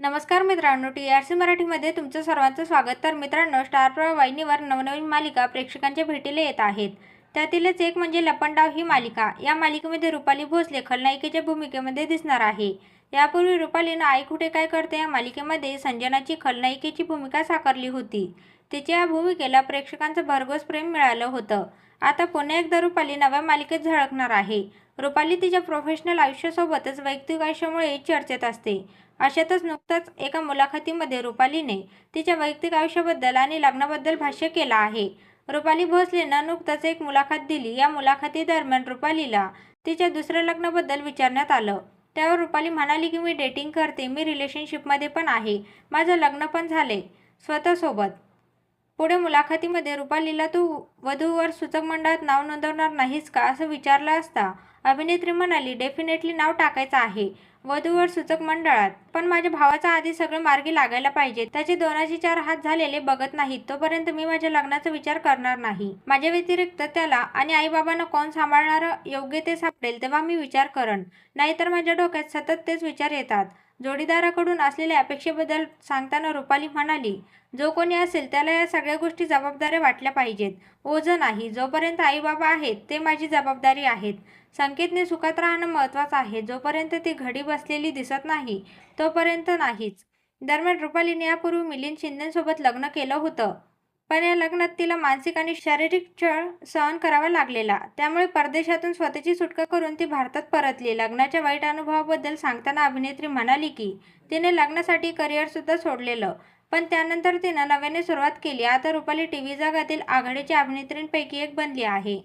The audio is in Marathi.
नमस्कार मित्रांनो टी आर सी मराठीमध्ये तुमचं सर्वांचं स्वागत. तर मित्रांनो स्टार प्रवाह वाहिनीवर नवनवीन मालिका प्रेक्षकांच्या भेटीला येत आहेत. त्यातीलच एक म्हणजे लपंडाव ही मालिका. या मालिकेमध्ये रुपाली भोसले खलनायिकेच्या भूमिकेमध्ये दिसणार आहे. यापूर्वी रुपालीनं आई कुठे काय करते या मालिकेमध्ये संजनाची खलनायिकेची भूमिका साकारली होती. तिच्या या भूमिकेला प्रेक्षकांचं भरघोस प्रेम मिळालं होतं. आता पुन्हा एकदा रुपाली नव्या मालिकेत झळकणार आहे. रुपाली तिच्या प्रोफेशनल आयुष्यासोबतच वैयक्तिक आयुष्यामुळे चर्चेत असते. अशातच नुकताच एका मुलाखतीमध्ये रुपालीने तिच्या वैयक्तिक आयुष्याबद्दल आणि लग्नाबद्दल भाष्य केलं आहे. रुपाली भोसलेनं नुकताच एक मुलाखत दिली. या मुलाखतीदरम्यान रुपालीला तिच्या दुसऱ्या लग्नाबद्दल विचारण्यात आलं. त्यावर रुपाली म्हणाली की मी डेटिंग करते. मी रिलेशनशिपमध्ये पण आहे. माझं लग्न पण झाले स्वतःसोबत. पुढे मुलाखतीमध्ये रुपालीला तू वधूवर सूचक मंडळात नाव नोंदवणार नाहीस का असं विचारलं असता. अभिनेत्री म्हणाली डेफिनेटली नाव टाकायचं आहे वधूवर सूचक मंडळात. पण माझ्या भावाचा आधी सगळे मार्गी लागायला पाहिजे. त्याचे दोनाचे चार हात झालेले बघत नाहीत तोपर्यंत मी माझ्या लग्नाचा विचार करणार नाही. माझ्या व्यतिरिक्त त्याला आणि आईबाबांना कोण सांभाळणारं योग्य ते सापडेल तेव्हा मी विचार करन नाहीतर माझ्या डोक्यात सतत तेच विचार येतात. जोडीदाराकडून असलेल्या अपेक्षेबद्दल सांगताना रुपाली म्हणाली जो कोणी असेल त्याला या सगळ्या गोष्टी जबाबदाऱ्या वाटल्या पाहिजेत. ओझ नाही. जोपर्यंत आईबाबा आहेत ते माझी जबाबदारी आहेत. संकेतने सुखात राहणं महत्त्वाचं आहे. जोपर्यंत ती घडी बसलेली दिसत नाही तोपर्यंत नाहीच. दरम्यान रुपालीने यापूर्वी मिलिंद शिंदेसोबत लग्न केलं होतं. पण या लग्नात तिला मानसिक आणि शारीरिक छळ सहन करावा लागलेला. त्यामुळे परदेशातून स्वतःची सुटका करून ती भारतात परतली. लग्नाच्या वाईट अनुभवाबद्दल सांगताना अभिनेत्री म्हणाली की तिने लग्नासाठी करिअरसुद्धा सोडलेलं पण त्यानंतर तिनं नव्याने सुरुवात केली. आता रुपाली टी व्ही जगातील आघाडीच्या अभिनेत्रींपैकी एक बनली आहे.